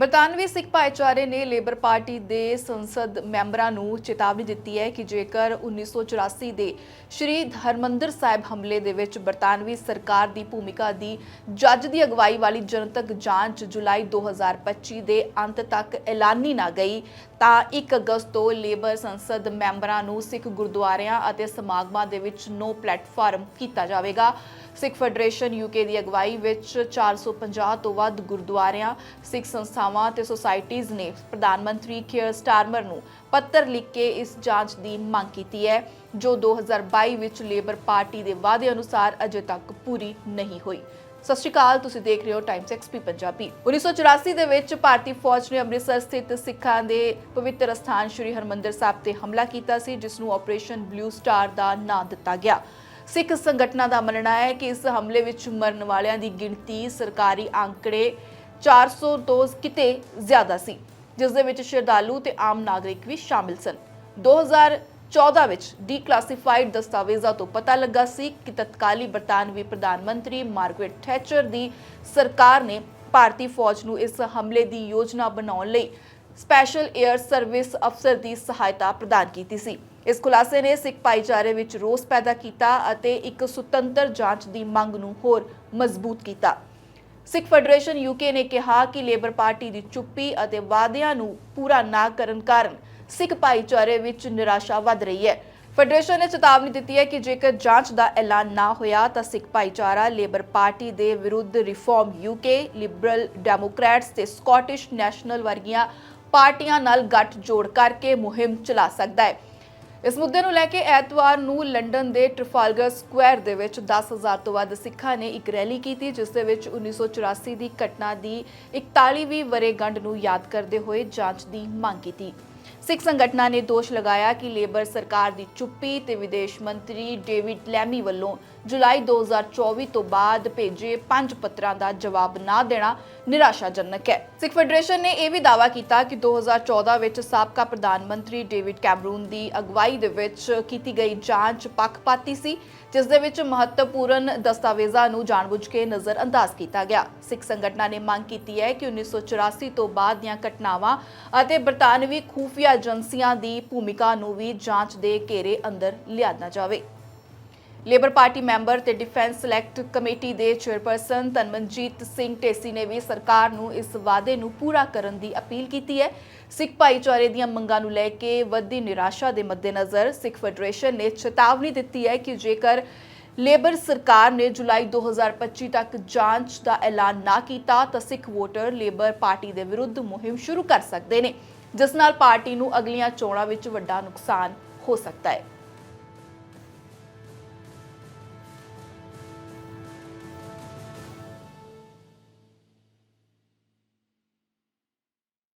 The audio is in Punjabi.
ਬਰਤਾਨਵੀ ਸਿੱਖ ਭਾਈਚਾਰੇ ਨੇ ਲੇਬਰ ਪਾਰਟੀ ਦੇ ਸੰਸਦ ਮੈਂਬਰਾਂ ਨੂੰ ਚੇਤਾਵਨੀ ਦਿੱਤੀ ਹੈ ਕਿ ਜੇਕਰ 1984 ਦੇ ਸ਼੍ਰੀ ਹਰਮੰਦਰ ਸਾਹਿਬ ਹਮਲੇ ਦੇ ਵਿੱਚ ਬਰਤਾਨਵੀ ਸਰਕਾਰ ਦੀ ਭੂਮਿਕਾ ਦੀ ਜੱਜ ਦੀ ਅਗਵਾਈ ਵਾਲੀ ਜਨਤਕ ਜਾਂਚ ਜੁਲਾਈ 2025 ਦੇ ਅੰਤ ਤੱਕ ਐਲਾਨੀ ਨਾ ਗਈ, ਤਾਂ 1 ਅਗਸਤ ਤੋਂ ਲੇਬਰ ਸੰਸਦ ਮੈਂਬਰਾਂ ਨੂੰ ਸਿੱਖ ਗੁਰਦੁਆਰਿਆਂ ਅਤੇ ਸਮਾਗਮਾਂ ਦੇ ਵਿੱਚ ਨੋ ਪਲੇਟਫਾਰਮ ਕੀਤਾ ਜਾਵੇਗਾ। ਸਿੱਖ ਫੈਡਰੇਸ਼ਨ ਯੂਕੇ ਦੀ ਅਗਵਾਈ ਵਿੱਚ 450 ਤੋਂ ਵੱਧ ਗੁਰਦੁਆਰਿਆਂ, ਸਿੱਖ ਸੰਸਥਾਵਾਂ ਤੇ ਸੁਸਾਇਟੀਆਂ ਨੇ ਪ੍ਰਧਾਨ ਮੰਤਰੀ ਕੇਅਰ ਸਟਾਰਮਰ ਨੂੰ ਪੱਤਰ ਲਿਖ ਕੇ ਇਸ ਜਾਂਚ ਦੀ ਮੰਗ ਕੀਤੀ ਹੈ, ਜੋ 2022 ਵਿੱਚ ਲੇਬਰ ਪਾਰਟੀ ਦੇ ਵਾਅਦੇ ਅਨੁਸਾਰ ਅਜੇ ਤੱਕ ਪੂਰੀ ਨਹੀਂ ਹੋਈ। ਸਤਿ ਸ਼੍ਰੀ ਅਕਾਲ, ਤੁਸੀਂ ਦੇਖ ਰਹੇ ਹੋ ਟਾਈਮਸ ਐਕਸਪੀ ਪੰਜਾਬੀ। 1984 ਦੇ ਵਿੱਚ ਭਾਰਤੀ ਫੌਜ ਨੇ ਅੰਮ੍ਰਿਤਸਰ ਸਥਿਤ ਸਿੱਖਾਂ ਦੇ ਪਵਿੱਤਰ ਸਥਾਨ ਸ੍ਰੀ ਹਰਮੰਦਰ ਸਾਹਿਬ ਤੇ ਹਮਲਾ ਕੀਤਾ ਸੀ, ਜਿਸ ਨੂੰ ਆਪਰੇਸ਼ਨ ਬਲੂ ਸਟਾਰ ਦਾ ਨਾਂ ਦਿੱਤਾ ਗਿਆ। ਸਿੱਖ ਸੰਗਠਨਾਂ ਦਾ ਮੰਨਣਾ ਹੈ ਕਿ ਇਸ ਹਮਲੇ ਵਿੱਚ ਮਰਨ ਵਾਲਿਆਂ ਦੀ ਗਿਣਤੀ ਸਰਕਾਰੀ ਅੰਕੜੇ 400 ਤੋਂ ਕਿਤੇ ਜ਼ਿਆਦਾ ਸੀ, ਜਿਸ ਦੇ ਵਿੱਚ ਸ਼ਰਧਾਲੂ ਤੇ ਆਮ ਨਾਗਰਿਕ ਵੀ ਸ਼ਾਮਿਲ ਸਨ। 2014 ਵਿੱਚ ਡੀਕਲਾਸੀਫਾਈਡ ਦਸਤਾਵੇਜ਼ਾਂ ਤੋਂ ਪਤਾ ਲੱਗਾ ਸੀ ਕਿ ਤਤਕਾਲੀ ਬਰਤਾਨਵੀ ਪ੍ਰਧਾਨ ਮੰਤਰੀ ਮਾਰਗਰੇਟ ਥੈਚਰ ਦੀ ਸਰਕਾਰ ਨੇ ਭਾਰਤੀ ਫੌਜ ਨੂੰ ਇਸ ਹਮਲੇ ਦੀ ਯੋਜਨਾ ਬਣਾਉਣ ਲਈ ਸਪੈਸ਼ਲ 에ਅਰ ਸਰਵਿਸ ਅਫਸਰ ਦੀ ਸਹਾਇਤਾ ਪ੍ਰਦਾਨ ਕੀਤੀ ਸੀ। ਇਸ ਖੁਲਾਸੇ ਨੇ ਸਿੱਖ ਭਾਈਚਾਰੇ ਵਿੱਚ ਰੋਸ ਪੈਦਾ ਕੀਤਾ ਅਤੇ ਇੱਕ ਸੁਤੰਤਰ ਜਾਂਚ ਦੀ ਮੰਗ ਨੂੰ ਹੋਰ ਮਜ਼ਬੂਤ ਕੀਤਾ। ਸਿੱਖ ਫੈਡਰੇਸ਼ਨ ਯੂਕੇ ਨੇ ਕਿਹਾ ਕਿ ਲੇਬਰ ਪਾਰਟੀ ਦੀ ਚੁੱਪੀ ਅਤੇ ਵਾਅਦਿਆਂ ਨੂੰ ਪੂਰਾ ਨਾ ਕਰਨ ਕਾਰਨ ਸਿੱਖ ਭਾਈਚਾਰੇ ਵਿੱਚ ਨਿਰਾਸ਼ਾ ਵੱਧ ਰਹੀ ਹੈ। ਫੈਡਰੇਸ਼ਨ ਨੇ ਚੇਤਾਵਨੀ ਦਿੱਤੀ ਹੈ ਕਿ ਜੇਕਰ ਜਾਂਚ ਦਾ ਐਲਾਨ ਨਾ ਹੋਇਆ ਤਾਂ ਸਿੱਖ ਭਾਈਚਾਰਾ ਲੇਬਰ ਪਾਰਟੀ ਦੇ ਵਿਰੁੱਧ ਰਿਫਾਰਮ ਯੂਕੇ ਲਿਬਰਲ ਡੈਮੋਕ੍ਰੈਟਸ ਤੇ ਸਕਾਟਿਸ਼ ਨੈਸ਼ਨਲ ਵਰਗੀਆਂ ਪਾਰਟੀਆਂ ਨਾਲ ਗੱਠ ਜੋੜ ਕਰਕੇ ਮੁਹਿੰਮ ਚਲਾ ਸਕਦਾ ਹੈ। ਇਸ ਮੁੱਦੇ ਨੂੰ ਲੈ ਕੇ ਐਤਵਾਰ ਨੂੰ ਲੰਡਨ ਦੇ ਟ੍ਰਿਫਾਲਗਰ ਸਕੁਆਇਰ ਦੇ ਵਿੱਚ 10000 ਤੋਂ ਵੱਧ ਸਿੱਖਾਂ ਨੇ ਇੱਕ ਰੈਲੀ ਕੀਤੀ, ਜਿਸ ਦੇ ਵਿੱਚ 1984 ਦੀ ਘਟਨਾ ਦੀ 41ਵੀਂ ਵਰੇਗੰਢ ਨੂੰ ਯਾਦ ਕਰਦੇ ਹੋਏ ਜਾਂਚ ਦੀ ਮੰਗ ਕੀਤੀ। ਸਿੱਖ ਸੰਗਠਨਾਂ ਨੇ ਦੋਸ਼ ਲਗਾਇਆ ਕਿ ਲੇਬਰ ਸਰਕਾਰ ਦੀ ਚੁੱਪੀ ਤੇ ਵਿਦੇਸ਼ ਮੰਤਰੀ ਡੇਵਿਡ ਲੈਮੀ ਵੱਲੋਂ ਜੁਲਾਈ 2024 ਤੋਂ ਬਾਅਦ ਭੇਜੇ ਪੰਜ ਪੱਤਰਾਂ ਦਾ ਜਵਾਬ ਨਾ ਦੇਣਾ ਨਿਰਾਸ਼ਾਜਨਕ ਹੈ। ਸਿੱਖ ਫੈਡਰੇਸ਼ਨ ਨੇ ਇਹ ਵੀ ਦਾਅਵਾ ਕੀਤਾ ਕਿ 2014 ਵਿੱਚ ਸਾਬਕਾ ਪ੍ਰਧਾਨ ਮੰਤਰੀ ਡੇਵਿਡ ਕੈਮਰੂਨ ਦੀ ਅਗਵਾਈ ਦੇ ਵਿੱਚ ਕੀਤੀ ਗਈ ਜਾਂਚ ਪੱਖਪਾਤੀ ਸੀ, ਜਿਸ ਦੇ ਵਿੱਚ ਮਹੱਤਵਪੂਰਨ ਦਸਤਾਵੇਜ਼ਾਂ ਨੂੰ ਜਾਣਬੁੱਝ ਕੇ ਨਜ਼ਰਅੰਦਾਜ਼ ਕੀਤਾ ਗਿਆ। ਸਿੱਖ ਸੰਗਠਨਾਂ ਨੇ ਮੰਗ ਕੀਤੀ ਹੈ ਕਿ 1984 ਤੋਂ ਬਾਅਦ ਦੀਆਂ ਘਟਨਾਵਾਂ ਅਤੇ ਬਰਤਾਨਵੀ ਖੂਫੀਆ ਏਜੰਸੀਆਂ ਦੀ ਭੂਮਿਕਾ ਨੂੰ ਵੀ ਜਾਂਚ ਦੇ ਘੇਰੇ ਅੰਦਰ ਲਿਆਂਦਾ ਜਾਵੇ। ਲੇਬਰ ਪਾਰਟੀ ਮੈਂਬਰ ਤੇ ਡਿਫੈਂਸ ਸਿਲੈਕਟ ਕਮੇਟੀ ਦੇ ਚੇਅਰਪਰਸਨ ਤਨਮਨਜੀਤ ਸਿੰਘ ਢੇਸੀ ਨੇ ਵੀ ਸਰਕਾਰ ਨੂੰ ਇਸ ਵਾਅਦੇ ਨੂੰ ਪੂਰਾ ਕਰਨ ਦੀ ਅਪੀਲ ਕੀਤੀ ਹੈ। ਸਿੱਖ ਭਾਈਚਾਰੇ ਦੀਆਂ ਮੰਗਾਂ ਨੂੰ ਲੈ ਕੇ ਵੱਧਦੀ ਨਿਰਾਸ਼ਾ ਦੇ ਮੱਦੇਨਜ਼ਰ ਸਿੱਖ ਫੈਡਰੇਸ਼ਨ ਨੇ ਚੇਤਾਵਨੀ ਦਿੱਤੀ ਹੈ ਕਿ ਜੇਕਰ ਲੇਬਰ ਸਰਕਾਰ ਨੇ ਜੁਲਾਈ 2025 ਤੱਕ ਜਾਂਚ ਦਾ ਐਲਾਨ ਨਾ ਕੀਤਾ ਤਾਂ ਸਿੱਖ ਵੋਟਰ ਲੇਬਰ ਪਾਰਟੀ ਦੇ ਵਿਰੁੱਧ ਮੁਹਿੰਮ ਸ਼ੁਰੂ ਕਰ ਸਕਦੇ ਨੇ। ਜਿਸ ਨਾਲ ਪਾਰਟੀ ਨੂੰ ਅਗਲੀਆਂ ਚੋਣਾਂ ਵਿੱਚ ਵੱਡਾ ਨੁਕਸਾਨ ਹੋ ਸਕਦਾ ਹੈ।